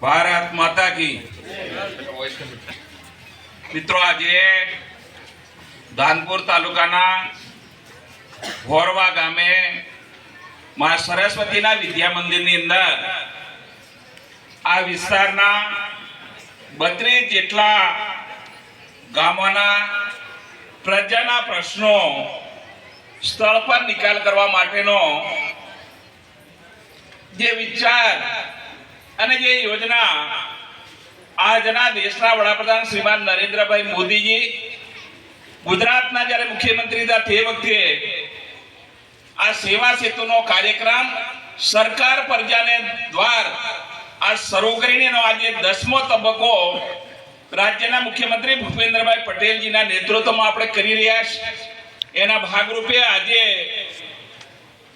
ભારત માતા કી. મિત્રો, આજે ધાનપુર તાલુકાના ભોરવા ગામે મા સરસ્વતીના વિદ્યા મંદિરની અંદર આ વિસ્તારના બત્રીસ જેટલા ગામોના પ્રજાના પ્રશ્નો સ્થળ પર નિકાલ કરવા માટેનો જે વિચાર અને જે યોજના આજના દેશના વડાપ્રધાન શ્રીમાન નરેન્દ્રભાઈ મોદીજી ગુજરાતના જ્યારે મુખ્યમંત્રી હતા તે વખતે આ સેવા સેતુનો કાર્યક્રમ સરકાર પ્રજાને દ્વાર આ શરૂ કરીને આજે દસમો તબક્કો રાજ્યના મુખ્યમંત્રી ભૂપેન્દ્રભાઈ પટેલજીના નેતૃત્વમાં આપણે કરી રહ્યા છીએ એના ભાગરૂપે આજે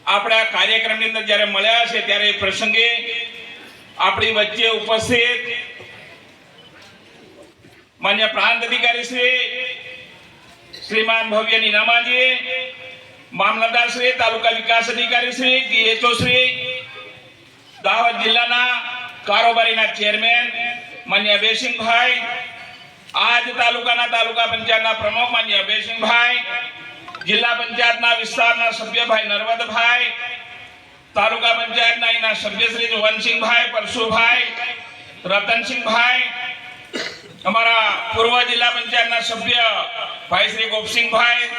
આપણે આ કાર્યક્રમની અંદર જ્યારે મળ્યા છે ત્યારે એ પ્રસંગે આપણી વચ્ચે ઉપસ્થિત માન્ય પ્રાંત અધિકારી શ્રી શ્રીમાન ભવ્ય નીનામાજી, મામલતદાર શ્રી, તાલુકા વિકાસ અધિકારી શ્રી ડીએચઓ શ્રી, દાહોદ જિલ્લાના કારોબારીના ચેરમેન માન્ય અભયસિંહભાઈ, આજ તાલુકાના તાલુકા પંચાયતના પ્રમુખ માન્ય અભયસિંહભાઈ, જિલ્લા પંચાયતના વિસ્તારના સભ્યભાઈ નર્મદભાઈ તાલુકા પંચાયતના એના સભ્ય શ્રી વનસિંહભાઈ પરશુભાઈ રતનસિંહભાઈ, અમારા પૂર્વ જિલ્લા પંચાયતના સભ્ય ભાઈ શ્રી ગોપસિંહભાઈ,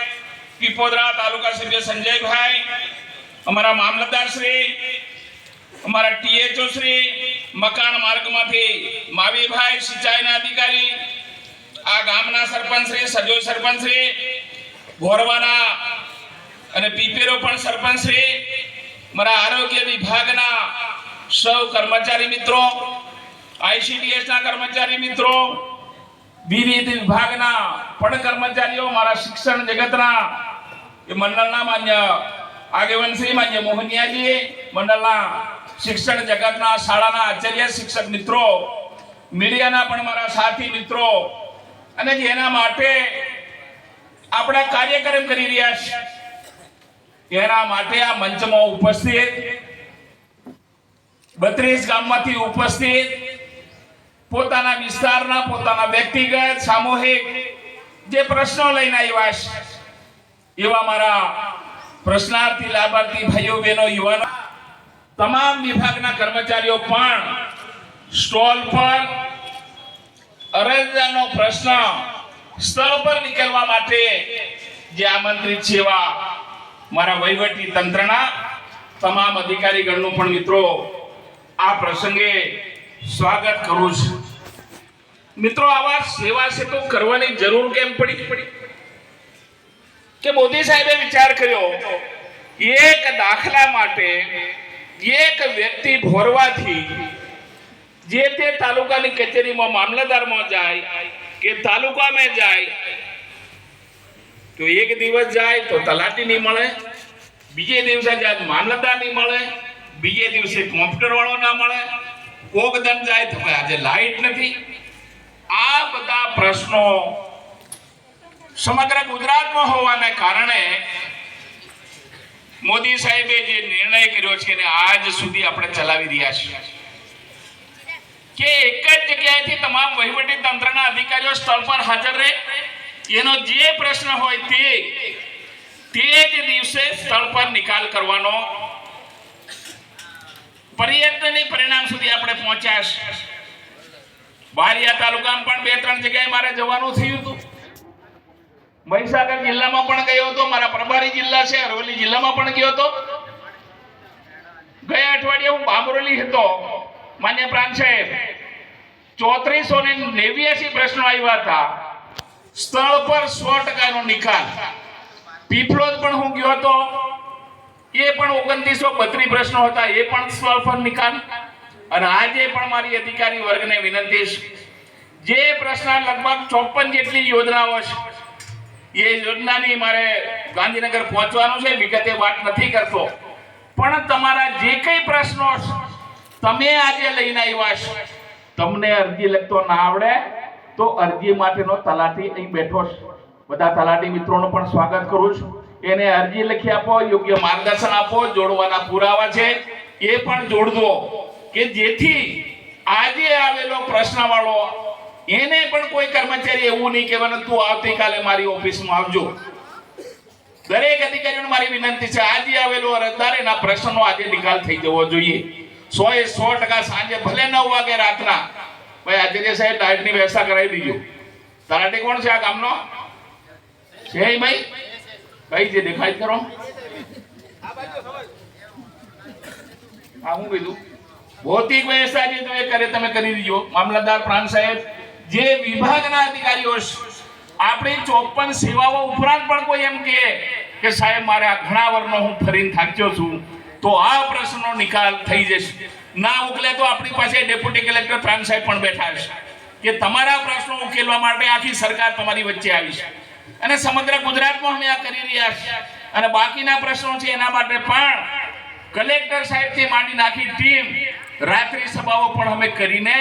પીપોદરા તાલુકા સભ્ય સંજયભાઈ, અમારા મામલતદાર શ્રી, અમારા ટીએચઓ શ્રી, મકાન માર્ગમાંથી માવીભાઈ સિંચાઈના અધિકારી, આ ગામના સરપંચ શ્રી સજો સરપંચ શ્રી, ગોરવાના અને પીપેરો પણ સરપંચ શ્રી મારા આરોગ્ય વિભાગના સૌ કર્મચારી મિત્રો આઈસીડીએસના કર્મચારી મિત્રો, વિવિધ વિભાગના પણ કર્મચારીઓ, મારા શિક્ષણ જગતના, એ મંડળના માન્ય આગેવાન શ્રી માન્ય મોહનિયાજી મંડળના શિક્ષણ જગતના શાળાના આચાર્ય શિક્ષક મિત્રો, મીડિયાના પણ મારા સાથી મિત્રો, અને જેના માટે આપણે કાર્યક્રમ કરી રહ્યા છીએ એના માટે આ મંચમાં ઉપસ્થિત બત્રીસ ગામમાંથી ઉપસ્થિત પોતાના વિસ્તારના, પોતાના વ્યક્તિગત, સામૂહિક જે પ્રશ્નો લઈને આવ્યા છે, એવા મારા પ્રશ્નાર્થી લાભાર્થી ભાઈઓ, બહેનો, યુવાનો, તમામ વિભાગના કર્મચારીઓ પણ સ્ટોલ પર અરજદારનો પ્રશ્ન સ્થળ પર નીકળવા માટે જે આમંત્રિત છે એવા મારા વહીવટી તંત્રના તમામ અધિકારીગણનું પણ મિત્રો આ પ્રસંગે સ્વાગત કરું છું. મિત્રો, આવા સેવા સેતુ કરવાની જરૂર કેમ પડી? પડી કે મોદી સાહેબે વિચાર કર્યો, એક દાખલા માટે એક વ્યક્તિ ભોરવાથી જે તે તાલુકાની કચેરીમાં, મામલતદારમાં જાય, કે તાલુકામાં જાય તો એક દિવસ જાય તો તલાટી નહીં મળે, બીજે દિવસે જાય તો મામલતદાર નહીં મળે, બીજે દિવસે કોમ્પ્યુટર વાળો ના મળે, કોક દન જાય તો આજે લાઈટ નથી. આ બધા પ્રશ્નો સમગ્ર ગુજરાતમાં હોવાને કારણે મોદી સાહેબે જે નિર્ણય કર્યો છે ને આજ સુધી આપણે ચલાવી રહ્યા છીએ. કે એક જ જગ્યાએથી તમામ વહીવટી તંત્રના અધિકારીઓ સ્થળ પર હાજર રહે. એનો જે પ્રશ્ન હોય તે તે જ દિવસે સ્થળ પર નિકાલ કરવાનો. પર્યટનની પરિણામ સુધી આપણે પહોંચ્યા છે બારિયા તાલુકામાં પણ બે ત્રણ જગ્યાએ મારે જવાનું થયું હતું. મહીસાગર જિલ્લામાં પણ ગયો હતો, મારા પ્રભારી જિલ્લા છે, અરવલ્લી જિલ્લામાં પણ ગયો હતો. ગયા અઠવાડિયે હું બામરોલી હતો. માન્ય પ્રાંત સાહેબ, ચોત્રીસો ને નેવ્યાસી પ્રશ્નો આવ્યા હતા. સ્થળ પર સો ટકાનો નિકાલ. પીપળોદ પણ હું ગયો હતો. એ પણ ઓગણત્રીસો બત્રીસ પ્રશ્નો હતા. એ પણ સ્થળ પર નિકાલ. અને આજે પણ મારી અધિકારી વર્ગને વિનંતી જે પ્રશ્ન લગભગ ચોપન જેટલી યોજનાઓ છે, એ યોજનાની મારે ગાંધીનગર પહોંચવાનું છે. વિગતે વાત નથી કરતો. પણ તમારા જે કંઈ પ્રશ્નો તમે આજે લઈને આવ્યા છો. તમને અરજી લખતો ના આવડે. તો અરજી માટેનો તલાટી અહીં બેઠો છે. બધા તલાટી મિત્રોનું પણ સ્વાગત કરું છું. એને અરજી લખી આપો, યોગ્ય માર્ગદર્શન આપો, જોડવાના પુરાવા છે. એ પણ જોડજો કે જેથી આજે આવેલો પ્રશ્નવાળો, એને પણ કોઈ કર્મચારી એવું નહીં કહેવાનું તું આવતીકાલે મારી ઓફિસમાં આવજો. દરેક અધિકારીઓને મારી વિનંતી છે, આજે આવેલો અરજદાર, એના પ્રશ્નનો આજે નિકાલ થઈ જવો જોઈએ. સો એ સો ટકા સાંજે ભલે નવ વાગે રાતના ભાઈ, આચાર્ય સાહેબ લાઇટની વ્યવસ્થા કરાવી દીજો. તલાટી કોણ છે આ ગામનો? છે ભાઈ? કઈ છે, દેખાય કરો હા, હું કીધું. ભૌતિક વ્યવસ્થા જે તમે કરે તમે કરી દીજો. મામલતદાર પ્રાંત સાહેબ, જે વિભાગના અધિકારીઓ આપણી ચોપન સેવાઓ ઉપરાંત પણ કોઈ એમ કહે કે સાહેબ, મારે આ ઘણા વર્ષનો હું ફરીને થાક્યો છું. તો આ પ્રશ્નનો નિકાલ થઈ જશે. ના ઉકલે તો આપણી પાસે ડેપ્યુટી કલેક્ટર પ્રાંત સાહેબ પણ બેઠા છે કે તમારા પ્રશ્નો ઉકેલવા માટે આખી સરકાર તમારી વચ્ચે આવી છે. અને સમગ્ર ગુજરાતમાં અમે આ કરી રહ્યા છીએ. અને બાકીના પ્રશ્નો છે એના માટે પણ કલેક્ટર સાહેબથી માંડી નાખી ટીમ રાત્રિ સભાઓ પણ અમે કરીને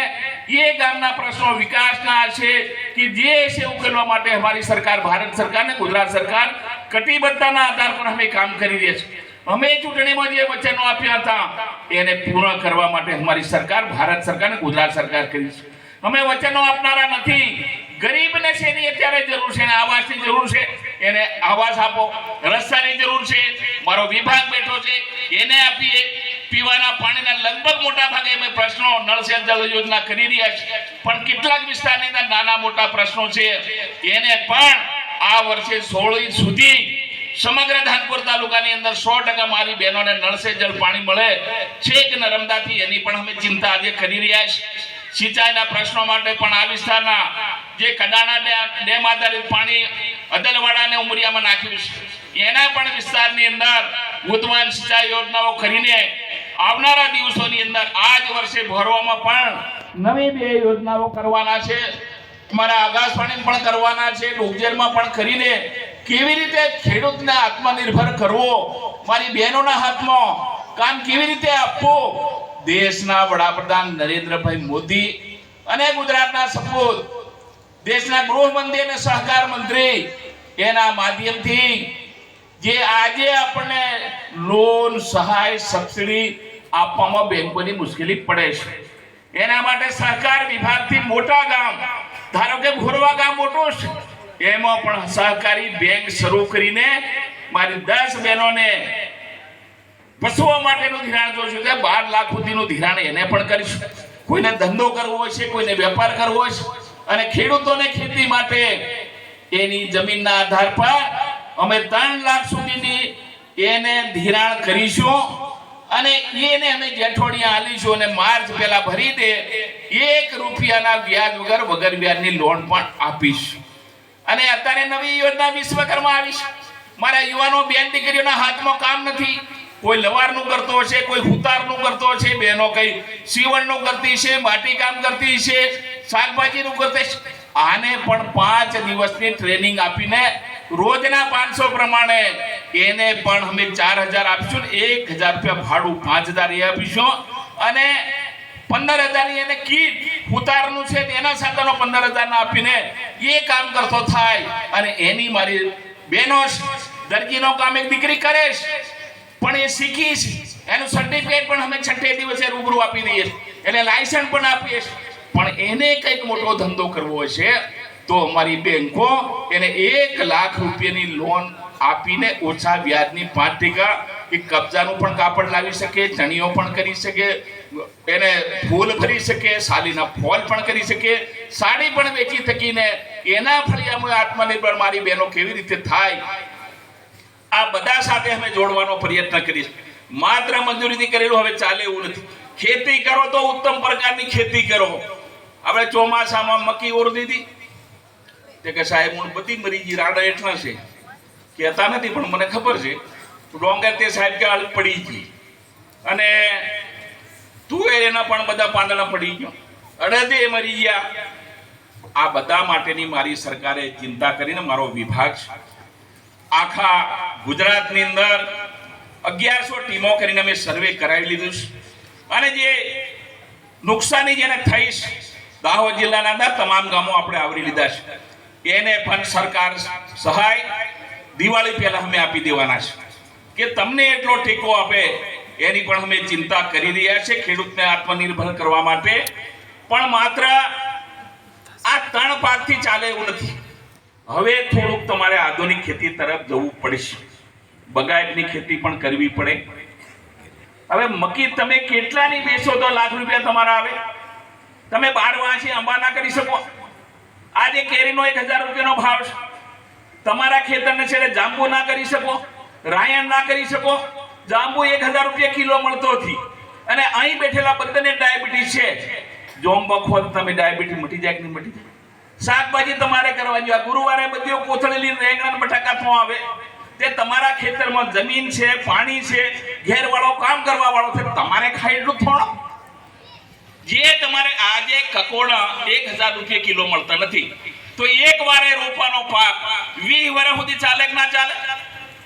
એ ગામના પ્રશ્નો વિકાસના છે કે જે છે ઉકેલવા માટે અમારી સરકાર, ભારત સરકાર ને ગુજરાત સરકાર કટિબદ્ધતાના આધાર પર અમે કામ કરી રહ્યા છીએ. અમે ચૂંટણીમાં જે વચનો આપ્યા હતા. એને પૂર્ણ કરવા માટે અમારી સરકાર, ભારત સરકાર ગુજરાત સરકાર કરી છે. અમે વચનો આપનારા નથી. ગરીબને શેની અત્યારે જરૂર છે? આવાસની જરૂર છે? એને આવાસ આપો. રસ્તાની જરૂર છે? મારો વિભાગ બેઠો છે. એને આપીએ. પીવાના પાણીના લગભગ મોટા ભાગે અમે પ્રશ્નો નળ સે જળ યોજના કરી રહ્યા છીએ. પણ કેટલાક વિસ્તારની અંદર નાના મોટા પ્રશ્નો છે. એને પણ આ વર્ષે સોળ સુધી સમગ્ર ધાનપુર તાલુકાની અંદર સો ટકા મારી બહેનોને નળસે જળ પાણી મળે. છેક નર્મદાથી એની પણ અમે ચિંતા આજે કરી રહ્યા છીએ. સિંચાઈના પ્રશ્નો માટે પણ આ વિસ્તારના જે કડાણા ડેમ- આધારિત પાણી અદલવાડા અને ઉમરિયામાં નાખ્યું છે. એના પણ વિસ્તારની અંદર ઉદ્વહન સિંચાઈ યોજનાઓ કરીને આવનારા દિવસોની અંદર આ જ વર્ષે ભરવામાં પણ નવી બે યોજનાઓ કરવાના છે. અમારા આકાશવાણી પણ કરવાના છે, ડોગજેરમાં પણ કરીને કેવી રીતે ખેડૂતને આત્મનિર્ભર કરવો? મારી બહેનોના હાથમાં કામ કેવી રીતે આપવું? દેશના વડાપ્રધાન નરેન્દ્રભાઈ મોદી અને ગુજરાતના સપૂત, દેશના ગૃહમંત્રી અને સહકાર મંત્રી, એના માધ્યમથી જે આજે આપણને લોન, સહાય, સબસિડી આપવામાં બેંકોની મુશ્કેલી પડે છે. એના માટે સહકાર વિભાગથી મોટા ગામ, ધારો કે ભોરવા ગામ મોટું છે. એમાં પણ સહકારી બેંક શરૂ કરીને મારી દસ બહેનોને પશુઓ માટેનું ધિરાણ જોઈશું કે બાર લાખ સુધીનું ધિરાણ એને પણ કરીશું. કોઈને ધંધો કરવો છે, કોઈને વેપાર કરવો છે, અને ખેડૂતોને ખેતી માટે એની જમીનના આધાર પર અમે ત્રણ લાખ સુધીની એને ધિરાણ કરીશું અને એને અમે જેઠોડિયા આલીશું અને માર્ચ પહેલા ભરી દે, એક રૂપિયાના વ્યાજ વગર વગર વ્યાજની લોન પણ આપીશું. અને અત્યારે નવી યોજના વિશ્વકર્મા આવી છે. મારા યુવાનો, બેન દીકરીઓના હાથમાં કામ નથી. કોઈ લવારનું કરતો હશે, કોઈ હુતારનું કરતો હશે, બહેનો કઈ સીવણનું કરતી છે, માટી કામ કરતી છે, શાકભાજીનું કરતી છે. આને પણ પાંચ દિવસની ટ્રેનિંગ આપીને રોજના પાંચસો પ્રમાણે એને પણ અમે ચાર હજાર આપીશું એક હજાર રૂપિયા ભાડું પાંચ હજાર એ આપીશું. અને પંદર હજારની એને કીટ ઉતારનું છે તેના સાધનો પંદર હજારના આપીને એ કામ કરતો થાય અને એની મારી બહેનો. દરજીનો કામ એક દીકરી કરે પણ એ શીખી છે એનું સર્ટિફિકેટ પણ અમે છઠ્ઠે દિવસે રૂબરૂ આપી દઈએ. એટલે લાયસન્સ પણ આપીએ પણ એને કંઈક મોટો ધંધો કરવો છે, તો અમારી બેંકો એને એક લાખ રૂપિયાની લોન આપીને ઓછા વ્યાજની પાંચ ટકા એ કબજાનું પણ કાપડ લાવી શકે, ચણીઓ પણ કરી શકે એને ફૂલ ભરી શકે, સાલીના ફોલ પણ કરી શકે, સાડી પણ વેચી થકીને એના ફળિયામાં આત્મનિર્ભર મારી બહેનો કેવી રીતે થાય? આ બધા સાથે અમે જોડવાનો પ્રયત્ન કરીશ. માત્ર મંજૂરીથી કરેલું હવે ચાલે એવું નથી. ખેતી કરો તો ઉત્તમ પ્રકારની ખેતી કરો. આપણે ચોમાસામાં મકી ઓર દીધી. તે કે સાહેબ, હું બધી મરી ગઈ રાડા હેઠળ છે. કહેતા નથી, પણ મને ખબર છે. ડોંગર તે સાહેબ કે પડી ગઈ. અને તુવેર એના પણ બધા પાંદડા પડી ગયો. અડધે મરી ગયા. આ બધા માટેની મારી સરકારે ચિંતા કરીને મારો વિભાગ આખા ગુજરાતની અંદર અગિયારસો ટીમો કરીને અમે સર્વે કરાવી લીધું છે. અને જે નુકસાની જેને થઈ છે, દાહોદ જિલ્લાના અંદર તમામ ગામો આપણે આવરી લીધા છે. એને પણ સરકાર સહાય. દિવાળી પહેલા અમે આપી દેવાના છે. કે તમને એટલો ટેકો આપે એની પણ અમે ચિંતા કરી રહ્યા છે ખેડૂતને આત્મનિર્ભર કરવા માટે. પણ માત્ર આ ત્રણ પાકથી ચાલે એવું નથી. હવે થોડુંક તમારે આધુનિક ખેતી તરફ જવું પડશે. બગાયતની ખેતી પણ કરવી પડે. હવે મકી તમે કેટલાની બેસો તો લાખ રૂપિયા તમારા આવે? તમે બાર વાંચી, આંબા ના કરી શકો. આજે કેરીનો એક હજાર રૂપિયાનો ભાવ છે. તમારા ખેતરને છેડે જાંબુ ના કરી શકો, રાયણ ના કરી શકો. જાંબુ એક હજાર રૂપિયા કિલો મળતો હતી અને અહીં બેઠેલા બધાને ડાયાબિટીસ છે જોમ બખો તમે ડાયાબિટીસ મટી જાય કે નહીં મટી જાય? શાકભાજી તમારે કરવાની આ ગુરુવારે બધી કોથળેલી રેંગણ બટાકા આવે. તે તમારા ખેતરમાં જમીન છે, પાણી છે, ઘેરવાળો કામ કરવા વાળો છે, તમારે ખાઈ એટલું થોડો. જે તમારે આજે કકોડા એક હજાર રૂપિયા કિલો મળતા નથી. તો એક વારે રોપાનો પાક વીસ વર્ષ સુધી ચાલે કે ના ચાલે?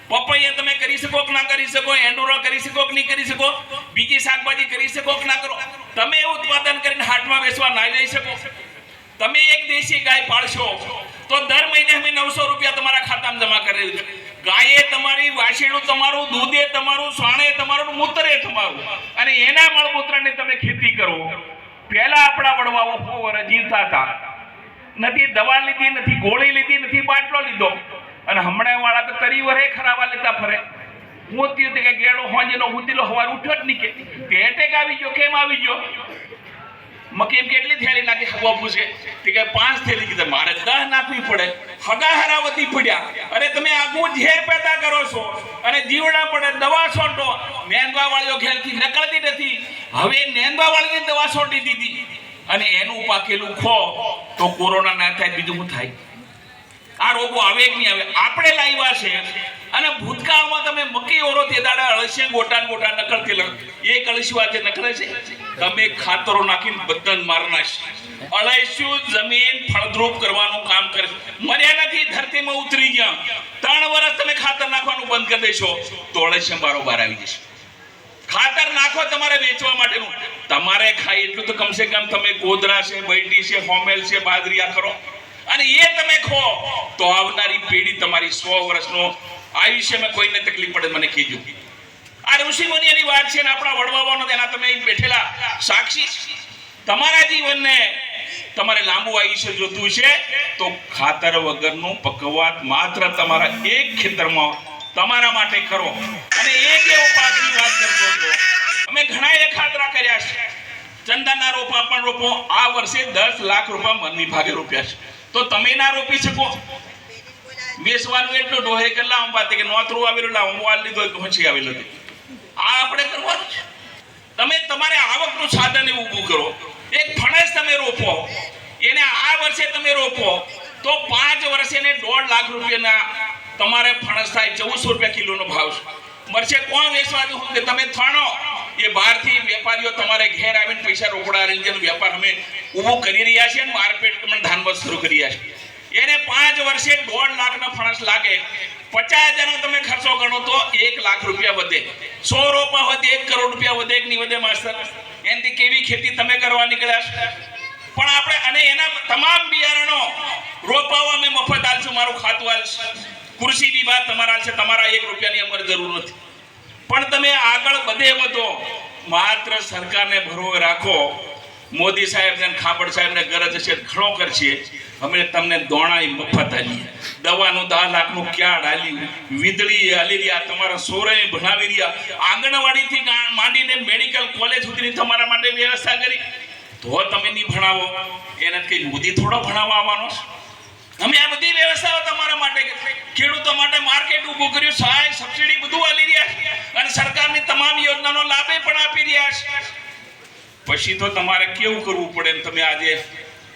પપૈયા તમે કરી શકો કે ના કરી શકો? એંડોરા કરી શકો કે નહીં કરી શકો? બીજી શાકભાજી કરી શકો કે ના કરો? તમે ઉત્પાદન કરીને હાટમાં વેચવા ના જઈ શકો. તમે એક દેશી ગાય પાળશો, તો દર મહિને અમે નવસો રૂપિયા તમારા ખાતામાં જમા કરી છે. ગાયે તમારી વાછેડું, તમારું દૂધે, તમારું સાણે, તમારું મૂતરે તમારું. અને એના મળમૂત્રની તમે ખેતી કરો. પહેલા આપણા વડવાઓ ફોવર જીવતા હતા. નથી દવા લીધી, નથી ગોળી લીધી, નથી બાટલો લીધો. અને હમણાં વાળા તો તરી વરે ખરાવા લેતા ફરે. હું હતી કે ગેડો હોંજનો ઉદીલો હવાર ઉઠ્યો જ નહીં કે. એટેક આવી ગયો, કેમ આવી ગયો? મકેમ કેટલી થેલી નાખી હવા પૂછે. તે કે પાંચ થેલી કીધે. મારે દસ નાખવી પડે. હગા હરાવતી પડ્યા. અરે તમે આગું ઝેર પેદા કરો છો. અને જીવડા પડે, દવા છોટો નેંદવા વાળીઓ ઘેરથી નકળતી નથી. હવે નેંદવા વાળીની દવા છોટી દીધી. અને એનું પાકેલું ખો તો કોરોના ના થાય, બીજું શું થાય? આ રોગો આવે કે નહીં આવે? આપણે લાવ્યા છે. અને ભૂતકાળમાં તમે મકી ઓરો તે દાડા અળસિયા ગોટા ગોટા નકળ લ- એક અળસિયું આજે નકળે છે, તમે ખાતરો નાખીને બધાને મારના છે અળસિયું જમીન ફળદ્રુપ કરવાનું કામ કરે. મર્યા નથી ધરતીમાં ઉતરી ગયા. ત્રણ વર્ષ તમે ખાતર નાખવાનું બંધ કરી દેશો, તો અળસિયા બારોબાર આવી જશે. ખાતર નાખો તમારે વેચવા માટેનું. તમારે ખાય એટલું તો કમસે કમ તમે ગોધરા છે બૈટી છે, હોમેલ છે બાદરિયા કરો. અને એ તમે ખો, તો આવનારી પેઢી તમારી સો વર્ષનો આયુષ્યમાં કોઈને તકલીફ પડે મને કીધું આ ઋષિ મુનિની વાત છે ને આપણા વડવાઓનો તેના તમે બેઠેલા સાક્ષી તમારા જીવનને તમારે લાંબુ આયુષ્ય જોતું છે, તો ખાતર વગરનું પકવાત માત્ર તમારા એક ખેતરમાં તમારા માટે કરો અને એક એવો પાકની વાત કરતો હતો. અમે ઘણા એ ખાતરા કર્યા છે. ચંદનના રોપા પણ રોપો, આ વર્ષે દસ લાખ રૂપિયા મનની ભાગે રોપ્યા છે. તો તમે ના રોપી શકો. બેસવાનું એટલું ડોહે કે લાવ બાતે કે નોતરું આવેલું લાવ મોબાઈલ લીધો તો પછી આવેલું હતું. આ આપણે કરવાનું છે. તમે તમારે આવકનું સાધન ઊભું કરો. એક ફણસ તમે રોપો. એને આ વર્ષે તમે રોપો. તો પાંચ વર્ષે એને દોઢ લાખ રૂપિયાના તમારે ફણસ થાય. ચૌદસો રૂપિયા કિલોનો ભાવ છે. મરચે કોણ વેચવા દઉં કે તમે થાણો? એ બહારથી વેપારીઓ તમારે ઘેર આવીને પૈસા રોકડા લઈને જેનો વેપાર અમે ઊભો કરી રહ્યા છીએ અને માર્કેટ પણ ધાનબસ શરૂ કરી રહ્યા છીએ. એને પાંચ વર્ષે દોઢ લાખનો ફણસ લાગે. પચાસ હજારનો તમે ખર્ચો ગણો તો એક લાખ રૂપિયા વધે. સો રોપા વધે, એક કરોડ રૂપિયા વધે કે નહીં વધે માસ્તર. એનાથી કેવી ખેતી તમે કરવા નીકળ્યા પણ આપણે અને એના તમામ બિયારણો રોપાઓ અમે મફત આલશું મારું ખાતું આલશે કૃષિ વિભાગ તમારા આલશે તમારા એક રૂપિયાની અમારે જરૂર નથી. પણ તમે આગળ બધે વધો માત્ર સરકારને ભરો રાખો. મોદી સાહેબ ને ખાબડ સાહેબ ને ગરજ હશે ઘણો કરશે. અમે તમને દોણાઈ મફત આલી દવાનું દાહ લાખનું ક્યાં આલ્યું વીજળી આલી રહ્યા, તમારા સોરે ભણાવી રહ્યા. આંગણવાડીથી માંડીને મેડિકલ કોલેજ સુધીની તમારા માટે વ્યવસ્થા કરી. તો તમે નહીં ભણાવો. એને કંઈ મોદી થોડો ભણાવવા આવવાનો અમે આ બધી વ્યવસ્થાઓ તમારા માટે. ખેડૂતો માટે માર્કેટ ઊભું કર્યું. સહાય સબસિડી બધું પછી તો તમારે કેવું કરવું પડે ને તમે આજે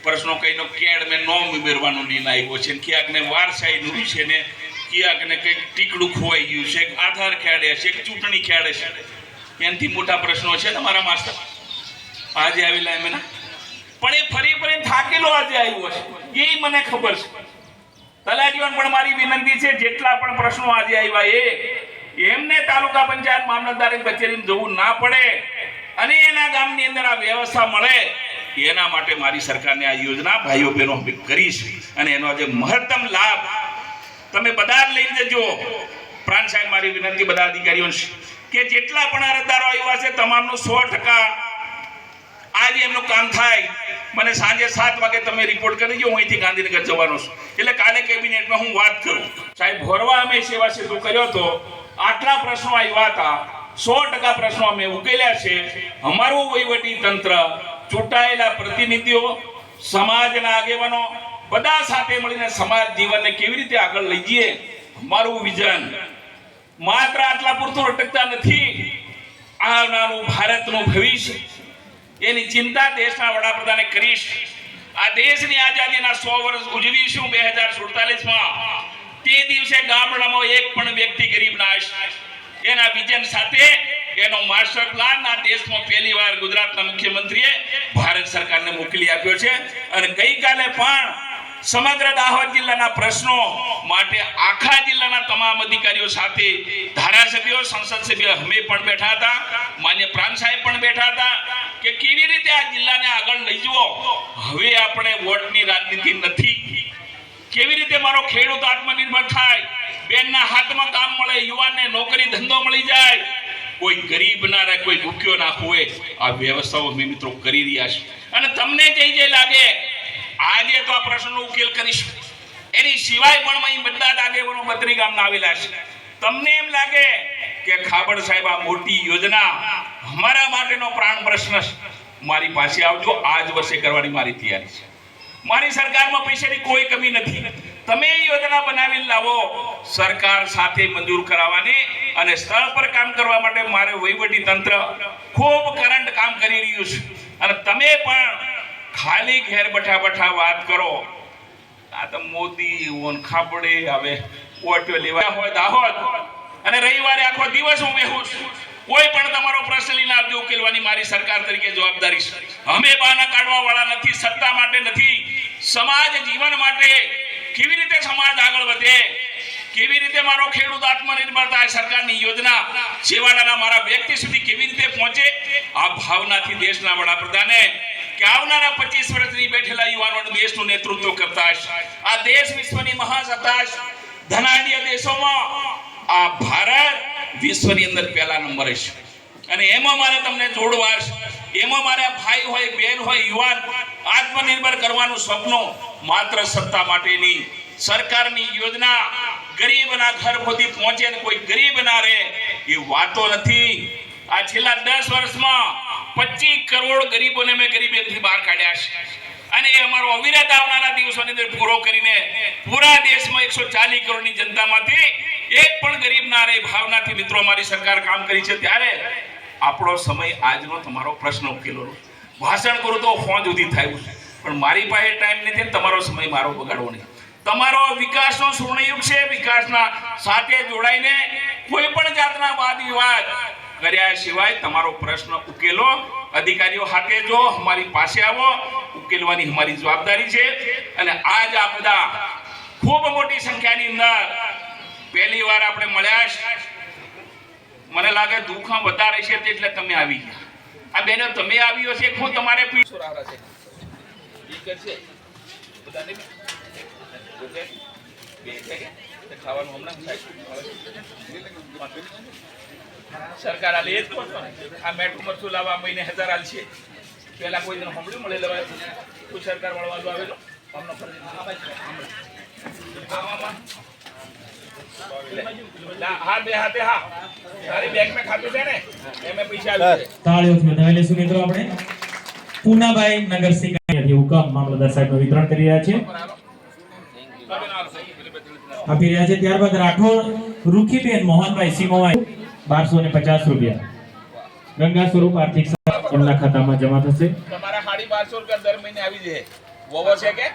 પ્રશ્નો કહીનો કેડ મેં નોમ ઉમેરવાનો નિર્ણય આવ્યો છે ને ક્યાંકને વારસાઈનું છે ને ક્યાંકને કંઈક ટીકડું ખોવાઈ ગયું છે આધાર ખેડે છે ચૂંટણી ખેડે છે. એનાથી મોટા પ્રશ્નો છે તમારા માસ્ટર આજે આવેલા એમ એના? પણ એ ફરી ફરી થાકેલો આજે આવ્યો છે. એ મને ખબર છે. તલાટીઓને પણ મારી વિનંતી છે, જેટલા પણ પ્રશ્નો આજે આવ્યા એ, એમને તાલુકા પંચાયત મામલતદારની કચેરીમાં જવું ના પડે. અને એના ગામની અંદર આ વ્યવસ્થા મળે, એના માટે મારી સરકારને આ યોજના ભાઈઓ બહેનો કરીશ અને એનો જે મહત્તમ લાભ તમે બધા લઈ જજો. પ્રાંત સાહેબ, મારી વિનંતી બધા અધિકારીઓ કે જેટલા પણ અરજદારો આવ્યા છે, તમામનું સો ટકા આજે એમનું કામ થાય. મને સાંજે સાત વાગે તમે રિપોર્ટ કરી દો, હું અહીંથી ગાંધીનગર જવાનો છું. એટલે કાલે કેબિનેટમાં હું વાત કરું. સાહેબ, ભોરવા અમે સેવા સેતુ કર્યો તો આટલા પ્રશ્નો આવ્યા હતા. સો ટકા પ્રશ્નો અમે ઉકેલ્યા છે. અમારું વહીવટી તંત્ર, ચૂંટાયેલા પ્રતિનિધિઓ, સમાજના આગેવાનો, બધા સાથે મળીને સમાજ જીવનને કેવી રીતે આગળ લઈ જઈએ? અમારું વિઝન. માત્ર આટલા પૂરતું અટકતા નથી. આવનારું ભારતનું ભવિષ્ય. એની ચિંતા દેશના વડાપ્રધાને કરીશ. આ દેશની આઝાદીના સો વર્ષ ઉજવીશું બે હજાર સુડતાલીસમાં. તે દિવસે ગામડામાં એક પણ વ્યક્તિ ગરીબ ના હશે એના વિજન સાથે એનો માસ્ટર પ્લાન આ દેશમાં પહેલી વાર ગુજરાતના મુખ્યમંત્રીએ ભારત સરકારને મોકલી આપ્યો છે. અને ગઈકાલે પણ સમગ્ર દાહોદ જિલ્લાના પ્રશ્નો માટે આખા જિલ્લાના તમામ અધિકારીઓ સાથે ધારાસભ્યો, સંસદ સભ્ય અમે પણ બેઠા હતા. માન્ય પ્રાંત સાહેબ પણ બેઠા હતા કે કેવી રીતે આ જિલ્લાને આગળ લઈ જવો હવે આપણે વોટની રાજનીતિ નથી. કેવી રીતે મારો ખેડૂત આત્મનિર્ભર થાય? બેનના હાથમાં કામ મળે, યુવાનને નોકરી ધંધો મળી જાય. કોઈ ગરીબ ના રહે, કોઈ ભૂખ્યો ના હોય, આ વ્યવસ્થાઓ મેં મિત્રો કરી રહ્યા છે. અને તમને જે જે લાગે, આજે તો આ પ્રશ્નનો ઉકેલ કરીશું. એની સિવાય પણ અહીં બધા જ આગેવાનો બત્રી ગામના આવેલા છે. તમને એમ લાગે કે ખાબડ સાહેબ, આ મોટી યોજના અમારા માટેનો પ્રાણ પ્રશ્ન મારી પાસે આવજો, આજ વર્ષે કરવાની મારી તૈયારી છે. મારી સરકારમાં પૈસાની કોઈ કમી નથી. તમે યોજના બનાવી લાવો, સરકાર સાથે મંજૂર કરાવવાની અને સ્થળ પર કામ કરવા માટે મારે વહીવટી તંત્ર ખૂબ કરંટ કામ કરી રહ્યું છે. અને તમે પણ ખાલી ઘેર બઠા બઠા વાત કરો. આ તો મોદી, ઓન ખાબડે હવે ઓટો લેવા હોય દાહોદ. અને રવિવારે આખો દિવસ હું બેહું છું. કોઈ પણ તમારો પ્રશ્ન લઈને આવજો ઉકેલવાની મારી સરકાર તરીકે જવાબદારી છે. અમે બહાના કાઢવા વાળા નથી, સત્તા માટે નથી. સમાજ જીવન માટે કેવી રીતે સમાજ આગળ વધે? કેવી રીતે મારો ખેડૂત આત્મનિર્ભર થાય? સરકારની યોજના છેવાડાના મારા વ્યક્તિ સુધી કેવી રીતે પહોંચે? આ ભાવનાથી દેશના વડાપ્રધાને કે આવનારા પચીસ વર્ષની બેઠેલા યુવાનો દેશનું નેતૃત્વ કરતા આ દેશ વિશ્વની મહાસત્તા ધનાઢ્ય દેશોમાં આ ભારત વિશ્વની અંદર પહેલા નંબરે છે અને એમાં મારે તમને જોડવા એમાં મારા ભાઈ હોય, બેન હોય, યુવાન આત્મનિર્ભર કરવાનું સપનું માત્ર સત્તા માટેની સરકારની યોજના ગરીબના ઘર સુધી પહોંચે ને કોઈ ગરીબ ના રહે એ વાતો નથી. આ છેલ્લા દસ વર્ષમાં પચીસ કરોડ ગરીબોને મેં ગરીબીથી બહાર કાઢ્યા છે. અને એ અમારો અવિરત આવનારા દિવસોની અંદર પૂરો કરીને પૂરા દેશમાં એકસો ચાલીસ કરોડની જનતામાંથી એક પણ ગરીબ ના રહે ભાવનાથી મિત્રો, અમારી સરકાર કામ કરી છે ત્યારે આપણો સમય આજનો તમારો પ્રશ્ન ઉકેલો. ભાષણ કરું તો ફોન સુધી થાય પણ મારી પાસે ટાઈમ નથી તમારો સમય મારો બગાડવો નહીં. તમારો વિકાસનો સ્વર્ણયુગ છે, વિકાસના સાથે જોડાઈને કોઈ પણ જાતના વાદ વિવાદ કર્યા સિવાય તમારો પ્રશ્ન ઉકેલો. અધિકારીઓ હાથે જો અમારી પાસે આવો, ઉકેલવાની અમારી જવાબદારી છે. અને આજ આ બધા ખૂબ મોટી સંખ્યાની અંદર પહેલી વાર આપણે મળ્યા મને લાગે દુઃખ વધારે છે એટલે તમે આવી ગયા. આ બેનો, તમે આવ્યો છે હું તમારે પી સુરાવરા છે ઈ કરશે બધા નહીં ઓકે. બે છે ખાવાનું હમણાં થાય સરકાર આલે એ જ કહો છો ને શું લાવવા મહિને હજાર આલ છે. પહેલા કોઈ દિન હમળ્યું મળે લેવા? કોઈ સરકાર મળવા આવેલો? હમણાં ફરજી. હા, બે હાથે હા. તારી બેંકમાં ખાતું છે ને એમે પૈસા આવી છે. તાળીઓથી વધાવી લઈશું મિત્રો આપણે. પૂનાભાઈ નગરસિંહ અહીંયાથી હુકમ મામલતદાર સાહેબનું વિતરણ કરી રહ્યા છે. આપી રહ્યા છે ત્યારબાદ રાઠોડ રૂખીબેન મોહનભાઈ સિમોભાઈ બારસો ને પચાસ રૂપિયા. ગંગા સ્વરૂપ આર્થિક એમના ખાતામાં જમા થશે. તમારા સાડી બારસો રૂપિયા દર મહિને આવી જાય. વોવો છે કે?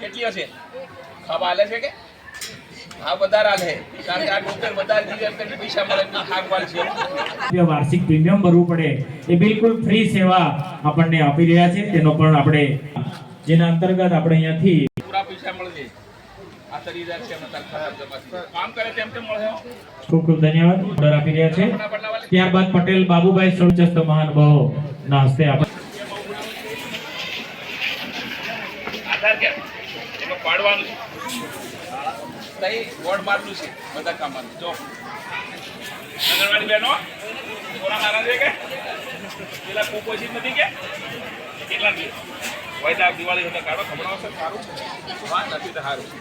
કેટલી હશે? ખાવા છે કે? હા વધારે હાલે કારણ કે આ ડોક્ટર વધારે જીવે એમ કરીને પૈસા મળે એટલે થાક છે. વાર્ષિક પ્રીમિયમ ભરવું પડે એ બિલકુલ ફ્રી સેવા આપણને આપી રહ્યા છે. તેનો પણ આપણે જેના અંતર્ગત આપણે અહીંયાથી પૂરા પૈસા મળે. ખૂબ ખૂબ ધન્યવાદ. ઓર્ડર આપી રહ્યા છે. ત્યારબાદ પટેલ બાબુભાઈ સૌચસ્ત મહાનુભાવો ના હસ્તે આપણે પાડવાનું છે તઈ વોર્ડ મારનું છે બધા કામમાં. જો. આંગણવાડી બહેનો થોડા મારા છે કે? પેલા કુપોષિત નથી કે? કેટલા છે? હોય તો દિવાળી એટલે કાઢો ખબર આવશે સારું વાત નથી તો સારું છે,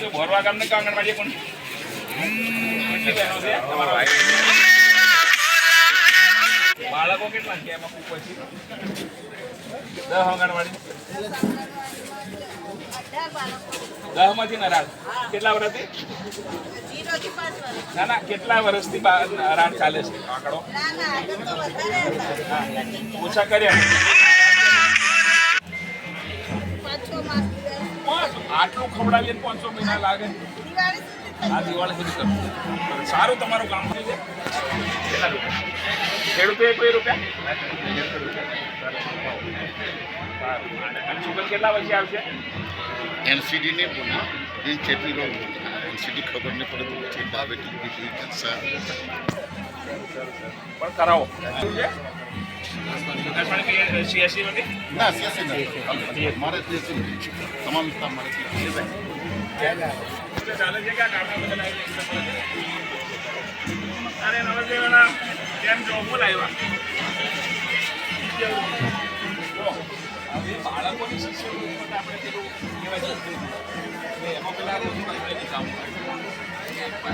છે. ભોરવા ગામને આંગણવાડી છે ભાઈ. બાળકો કેટલા છે? એમાં ખૂબ પછી દસ આંગણવાડી. દસમાંથી નરાળ કેટલા વર્ષથી. ના ના, કેટલા વર્ષથી બા- ચાલે છે? આંકડો. ઓછા કર્યા. આટલું ખવડાવીએ પાંચસો મહિના લાગે. આ દિવાળી સારું તમારું કામ થઈ જાય. કેટલા રૂપિયા? ખેડૂતો કોઈ રૂપિયા? કેટલા પછી આવશે? એનસીડી ને એ ચેપી રોગ. એનસીડી ખબર નહીં પડે તો પછી ડાયાબિટીસ બીપી કેન્સર પણ કરાવો. ના નથી. મારે સિયાસી નથી. તમામ વિસ્તાર મારે ચાલે છે કે આ કામના કેમ છો બોલ હવે બાળકોની શિષ્યવૃત્તિ માટે આપણે પેલું કહેવાય છે એમાં પેલા.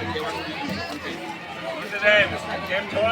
કહેવાનું. નમસ્તે સાહેબ કેમ છો